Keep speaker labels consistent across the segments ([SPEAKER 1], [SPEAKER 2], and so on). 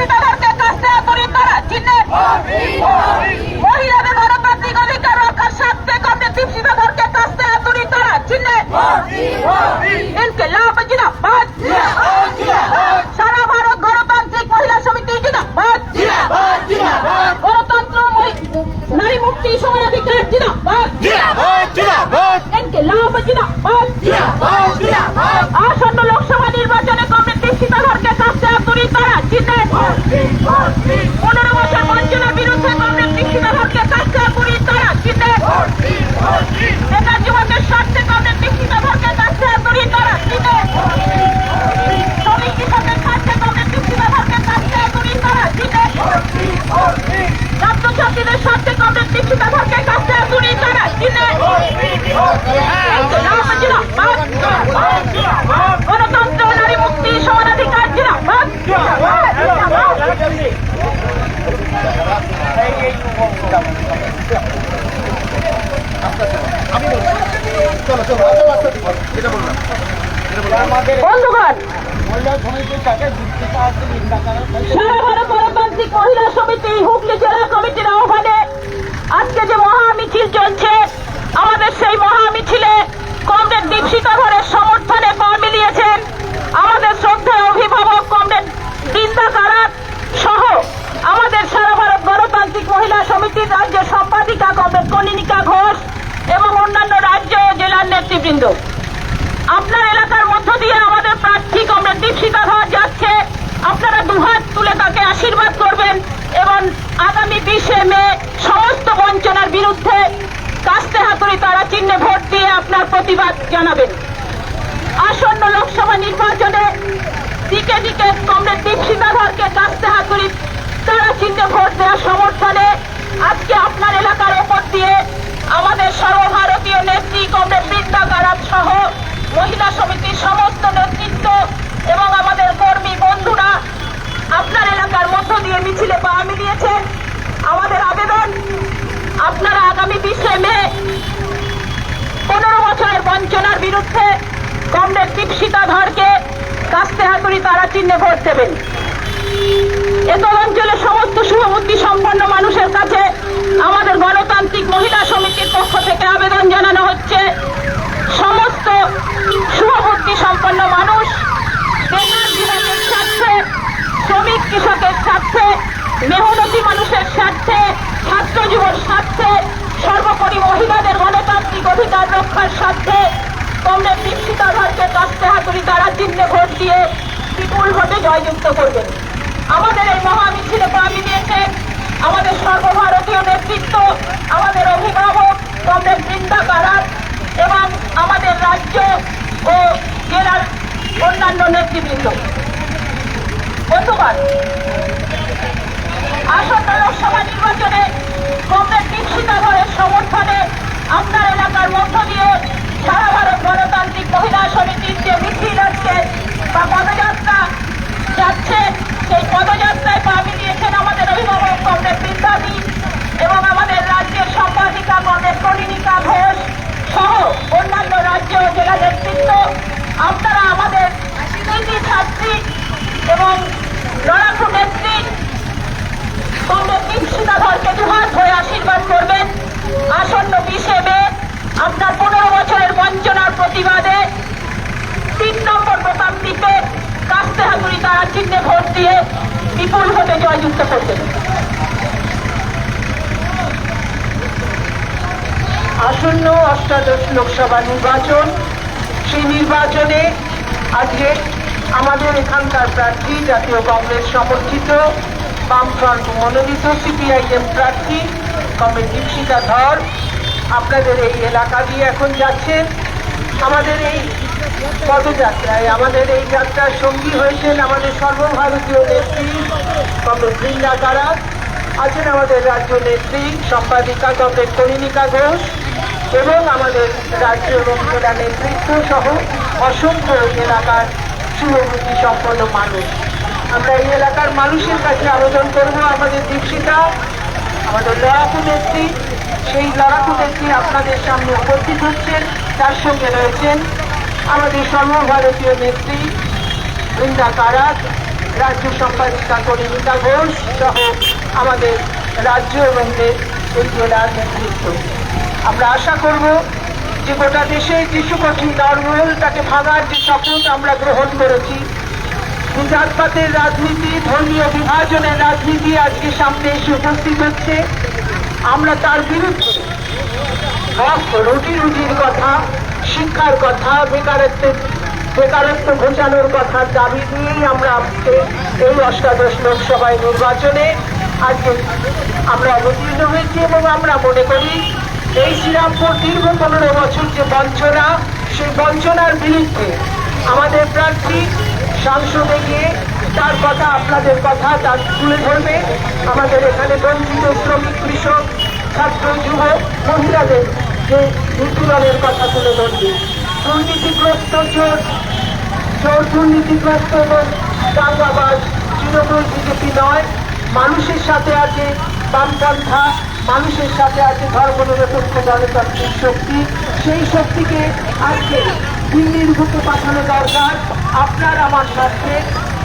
[SPEAKER 1] দীপশিতা ধরকে কাস্তে হাতুড়ি তারা চিহ্নে মহিলাদের গণতান্ত্রিক অধিকার রক্ষার স্বার্থে কমরেড দীপশিতা ধরকে কাস্তে হাতুড়ি তারা চিহ্নে ইনকিলাব জিন্দাবাদ সারা ভারত গণতান্ত্রিক মহিলা সমিতি জিন্দাবাদ। গণতন্ত্র মহি- নারী মুক্তি সমান অধিকার জিন্দাবাদ ইনকিলাব জিন্দাবাদ আসন্ন লোকসভা নির্বাচনে কমরেড দীপশিতা ধরকে কাস্তে হাতুড়ি তারা চিহ্নে পনেরো বছর বঞ্চনার বিরুদ্ধে কমরেড দীপশিতা ধরকে কাস্তে হাতুড়ি তারা চিহ্নে বেকার যুবকের স্বার্থে কমরেড দীপশিতা ধরকে কাস্তে হাতুড়ি তারা চিহ্নে শ্রমিক কৃষকের স্বার্থে কমরেড দীপশিতা ধরকে কাস্তে হাতুড়ি তারা চিহ্নে ছাত্রছাত্রীদের স্বার্থে কমরেড দীপশিতা ধরকে কাস্তে হাতুড়ি তারা চিহ্নে গণতন্ত্র নারী মুক্তি সমানাধিকার জিরাবাদ
[SPEAKER 2] চলো চলো আচ্ছা, আচ্ছা, ঠিক আছে। এটা বললাম
[SPEAKER 1] বন্ধুগণ। সারা ভারত গণতান্ত্রিক মহিলা সমিতি হুগলি জেলা কমিটির আহ্বানে আজকে যে মহা মিছিল চলছে আমাদের সেই মহা মিছিলে কমরেড দীপশিকা ধরের সমর্থনে পা মিলিয়েছেন আমাদের শ্রদ্ধেয় অভিভাবক কমরেড বৃন্দা কারাত সহ আমাদের সারা ভারত গণতান্ত্রিক মহিলা সমিতির রাজ্য সম্পাদিকা কমরেড কনিনিকা ঘোষ। রাজ্য জেলার নেতৃবৃন্দ। আপনার এলাকার মধ্য দিয়ে আমাদের প্রার্থী কমরেড দীপশিকা ধর যাচ্ছে। আপনারা দুহাত তুলে তাকে আশীর্বাদ করবেন এবং আগামী বিশে মে সমস্ত বঞ্চনার বিরুদ্ধে কাস্তে হাতুড়ি তারা চিহ্নে ভোট দিয়ে আপনার প্রতিবাদ জানাবেন। আসন্ন লোকসভা নির্বাচনে দিকে দিকে কমরেড দীপশিকা ধরকে কাস্তে হাতুড়ি তারা চিহ্নে ভোট দেওয়ার সমর্থনে আজকে আপনার এলাকার ওপর দিয়ে আমাদের সর্বভারতীয় নেত্রী কমরেড বৃন্দা কারাত সহ মহিলা সমিতির সমস্ত নেতৃত্ব এবং আমাদের কর্মী বন্ধুরা আপনার এলাকার মধ্য দিয়ে মিছিলে পা মিলিয়েছেন আমাদের আবেদন আপনারা আগামী বিশে মে পনেরো বছরের বঞ্চনার বিরুদ্ধে কমরেড দীপশিতা ধরকে কাস্তে হাতুড়ি তারা চিহ্নে ভোট দেবেন। এতল অঞ্চলের সমস্ত শুভবুদ্ধি সম্পন্ন মানুষের কাছে আমাদের গণতান্ত্রিক মহিলা সমিতির পক্ষ থেকে আবেদন জানানো হচ্ছে। সমস্ত শুভবুদ্ধি সম্পন্ন মানুষ শ্রমিক কৃষকের স্বার্থে মেহনতি মানুষের স্বার্থে ছাত্র যুবর স্বার্থে সর্বোপরি মহিলাদের গণতান্ত্রিক অধিকার রক্ষার স্বার্থে কমরেড দীক্ষিতা ধরকে কাস্তে হাতুড়ি তারা চিহ্নে ভোট দিয়ে বিপুল ভোটে জয়যুক্ত করবেন। আমাদের এই মহা মিছিলে পা মিলিয়েছে আমাদের সর্বভারতীয় নেতৃত্ব, আমাদের অভিভাবক কমরেড বৃন্দা কারার এবং আমাদের রাজ্য ও জেলার অন্যান্য নেতৃবৃন্দ। বন্ধুগণ, আসন্ন লোকসভা নির্বাচনে কংগ্রেস দীক্ষিতা ধরের সমর্থনে আপনার এলাকার মধ্য দিয়ে সারা ভারত গণতান্ত্রিক মহিলা সমিতির যে মিছিল আজকে বা পদযাত্রা যাচ্ছে সেই পদযাত্রায় পা মিলিয়েছেন আমাদের অভিভাবক কংগ্রেস বৃন্দাদি এবং আমাদের রাজ্যের সম্পাদিকা কংগ্রেস করিনিকা ঘোষ সহ অন্যান্য রাজ্য ও জেলা নেতৃত্ব আপনারা আমাদের কৃতি ছাত্রী এবং লড়াকু নেত্রী কংগ্রেস দীপশিতা ধরকে দুহাত হয়ে আশীর্বাদ করবেন আসন্ন বিশে মে আপনার পনেরো বছরের বঞ্চনার প্রতিবাদে তিন নম্বর বোতাম টিপে কাস্তে হাতুড়ি তারা চিহ্নে ভোট দিয়ে বিপুল ভোটে জয়যুক্ত করবেন
[SPEAKER 3] আসন্ন অষ্টাদশ লোকসভা নির্বাচন, সেই নির্বাচনে আজকে আমাদের এখানকার প্রার্থী, জাতীয় কংগ্রেস সমর্থিত বামফ্রন্ট মনোনীত সিপিআইএম প্রার্থী কমরেড দীপশিকা ধর। আপনাদের এই এলাকা দিয়ে এখন যাচ্ছেন। আমাদের এই পদযাত্রায় আমাদের এই যাত্রার সঙ্গী হয়েছেন আমাদের সর্বভারতীয় নেত্রী কমরেড বৃন্দা কারাত, আছেন আমাদের রাজ্য নেত্রী সম্পাদিকা কমরেড করিনিকা ঘোষ এবং আমাদের রাজ্য এবং জেলা নেতৃত্ব সহ অসংখ্য এলাকার শুভবুদ্ধি সম্পন্ন মানুষ। আমরা এই এলাকার মানুষের কাছে আবেদন করব আমাদের দীক্ষিতা, আমাদের লড়াকু নেত্রী। সেই লড়াকু নেত্রী আপনাদের সামনে উপস্থিত হচ্ছেন, তার সঙ্গে রয়েছেন আমাদের সর্বভারতীয় নেত্রী বৃন্দা কারাত, রাজ্য সম্পাদিকা করিমিতা ঘোষ সহ আমাদের রাজ্য এবং জেলার নেতৃত্ব। আমরা আশা করব যে গোটা দেশে যিশু কঠিন নরমূল তাকে ভাঙার যে শপথ আমরা গ্রহণ করেছি জাতপাতের রাজনীতি, ধর্মীয় বিভাজনের রাজনীতি আজকে সামনে এসে উপস্থিত হচ্ছে। আমরা তার বিরুদ্ধে রুটি রুজির কথা শিক্ষার কথা বেকারত্বের বেকারত্ব ঘোচানোর কথা দাবি নিয়েই আমরা আজকে এই অষ্টাদশ লোকসভায় নির্বাচনে আজকে আমরা অবতীর্ণ হয়েছি এবং আমরা মনে করি এই শ্রীরামপুর দীর্ঘ পনেরো বছর যে বঞ্চনা, সেই বঞ্চনার বিরুদ্ধে আমাদের প্রার্থী সংসদে গিয়ে তার কথা, আপনাদের কথা তার তুলে ধরবে। আমাদের এখানে বঞ্চিত শ্রমিক, কৃষক, ছাত্র যুব মহিলাদের যে উত্তোলনের কথা তুলে ধরবে। দুর্নীতিগ্রস্ত চোর চোর দুর্নীতিগ্রস্ত এবং দাঙ্গাবাজ তৃণমূল বিজেপি নয়। মানুষের সাথে আছে বামপন্থা, মানুষের সাথে আছে ধর্মনিরপেক্ষ গণতান্ত্রিক শক্তি। সেই শক্তিকে আজকে দিল্লির বুকে পাঠানো দরকার। আপনার আমার স্বার্থে,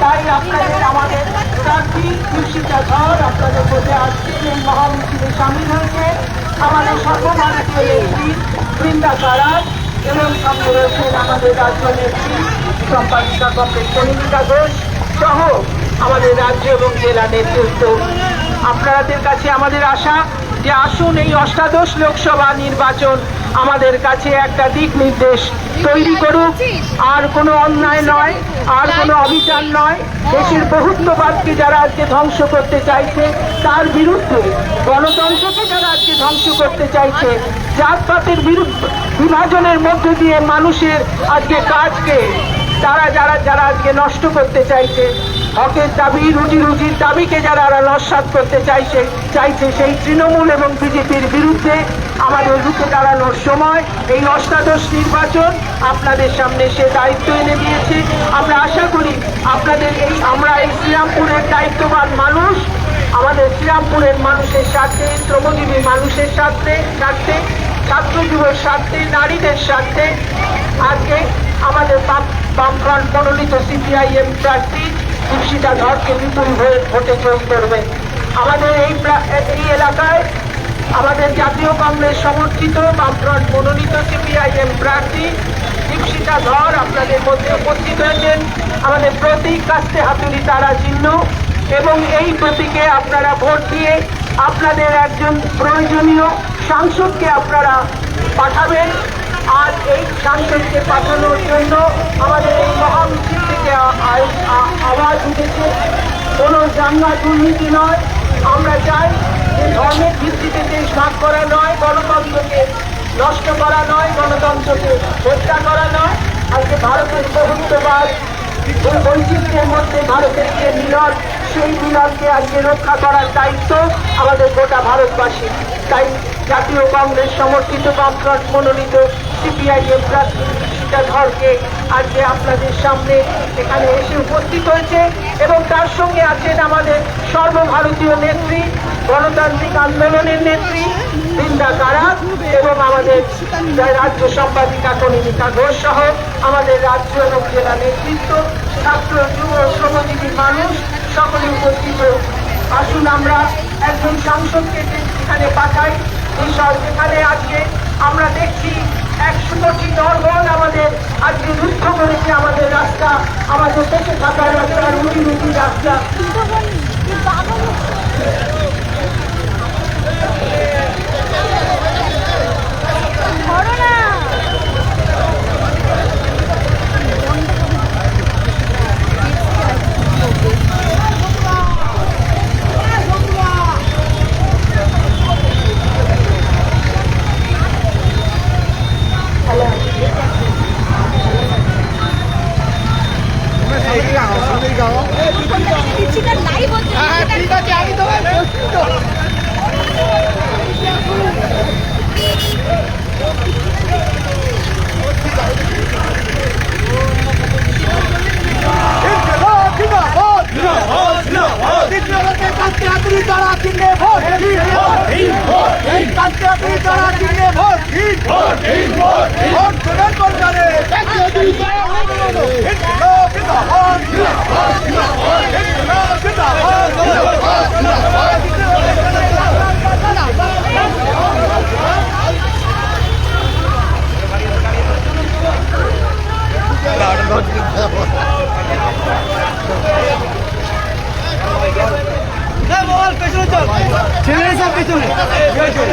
[SPEAKER 3] তাই আপনাদের আমাদের প্রার্থী কৃষিকা ধর আপনাদের মধ্যে আজকে এই সামিল হয়েছে। আমাদের সর্বভারতীয় নেত্রী বৃন্দা কারাত এবং সঙ্গে রয়েছেন আমাদের রাজ্য নেত্রী সম্পাদিকা কমপ্লেক্স কনিকা ঘোষ সহ আমাদের রাজ্য এবং জেলা নেতৃত্ব। আপনাদের কাছে আমাদের আশা যে আসুন এই অষ্টাদশ লোকসভা নির্বাচন আমাদের কাছে একটা দিক নির্দেশ তৈরি করুক। আর কোনো অন্যায় নয়, আর কোনো অভিযান নয়। দেশের বহুত্ববাদকে যারা আজকে ধ্বংস করতে চাইছে, তার বিরুদ্ধে গণতন্ত্রকে যারা আজকে ধ্বংস করতে চাইছে, জাতপাতের বিরুদ্ধে বিভাজনের মধ্যে দিয়ে মানুষের আজকে কাজকে তারা যারা যারা আজকে নষ্ট করতে চাইছে হকের দাবি, রুজি রুজির দাবিকে যারা নস্বাত করতে চাইছে চাইছে সেই তৃণমূল এবং বিজেপির বিরুদ্ধে আমাদের রুখে দাঁড়ানোর সময়। এই অষ্টাদশ নির্বাচন আপনাদের সামনে সে দায়িত্ব এনে দিয়েছে। আমরা আশা করি আপনাদের এই আমরা এই শ্রীরামপুরের দায়িত্ববান মানুষ, আমাদের শ্রীরামপুরের মানুষের স্বার্থে, শ্রমজীবী মানুষের স্বার্থে স্বার্থে, ছাত্র যুবর স্বার্থে, নারীদের স্বার্থে আজকে আমাদের বাম বামফ্রন্ট মনোনীত সিপিআইএম প্রার্থী দীপশিতা ধরকে বিপুল ভোটে জয়ী করবেন আমাদের এই এই এলাকায় আমাদের জাতীয় কংগ্রেস সমর্থিত বামফ্রন্ট মনোনীত সিপিআইএম প্রার্থী দীপশিতা ধর আপনাদের মধ্যে উপস্থিত হয়েছেন। আমাদের প্রতীক কাস্তে হাতুড়ি তারা চিহ্ন এবং এই প্রতীকে আপনারা ভোট দিয়ে আপনাদের একজন প্রয়োজনীয় সাংসদকে আপনারা পাঠাবেন। আর এই সাংসদকে পাঠানোর জন্য আমাদের এই মহামিছিল থেকে আওয়াজ উঠেছে কোনো দাঙ্গা দুর্নীতি নয়। আমরা চাই যে ধর্মের ভিত্তিতে দেশ ভাগ করা নয়, গণতন্ত্রকে নষ্ট করা নয়, গণতন্ত্রকে হত্যা করা নয়। আজকে ভারতের বহুত্ববাদ, বৈচিত্র্যের মধ্যে ভারতের যে মিলন সেই মিলনকে আজকে রক্ষা করার দায়িত্ব আমাদের গোটা ভারতবাসী। তাই জাতীয় কংগ্রেস সমর্থিত বামফ্রন্ট মনোনীত সিপিআইএম প্রার্থী সীতা ধরকে আজকে আপনাদের সামনে এখানে এসে উপস্থিত হয়েছে এবং তার সঙ্গে আছেন আমাদের সর্বভারতীয় নেত্রী, গণতান্ত্রিক আন্দোলনের নেত্রী বৃন্দা কারাত এবং আমাদের রাজ্য সম্পাদিকা কনিমিকা ঘোষ সহ আমাদের রাজ্য এবং জেলা নেতৃত্ব, ছাত্র, যুব, শ্রমজীবী মানুষ সকলে উপস্থিত আসুন আমরা একজন সাংসদকে সেখানে পাঠাই। বিষয় সেখানে আজকে আমরা দেখছি একশো কোটি নরগণ আমাদের আজকে রুদ্ধ করেছে আমাদের রাস্তা, আমাদের দেশে থাকার রাস্তা রুটি রুটি রাস্তা।
[SPEAKER 4] হচ্ছে
[SPEAKER 2] ঠিক আছে আমি তোমায় ভোট ছেলেরা সব পেছনে ছেলেরা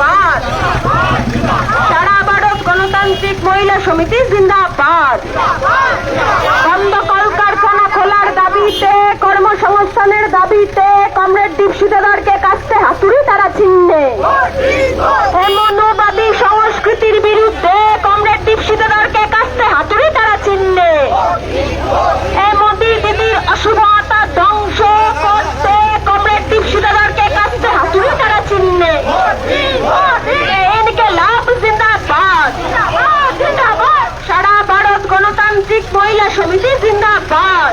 [SPEAKER 1] জিন্দাবাদ। সারা ভারত গণতান্ত্রিক মহিলা সমিতি জিন্দাবাদ। বন্ধ কলকারখানা খোলার দাবিতে, কর্মসংস্থানের দাবিতে কমরেড দীপশিদাদারকে কাছে হাতুড়ি তারা ছিন্নে মনোবাদী সংস্কৃতির বিরুদ্ধে কমরেড দীপশিদাদারকে কাছে হাতুড়ি তারা ছিন্নে এ মোদী দিদির অশুভ এদিকে লাভ জিন্দাবাদ। সারা ভারত গণতান্ত্রিক মহিলা সমিতি জিন্দাবাদ।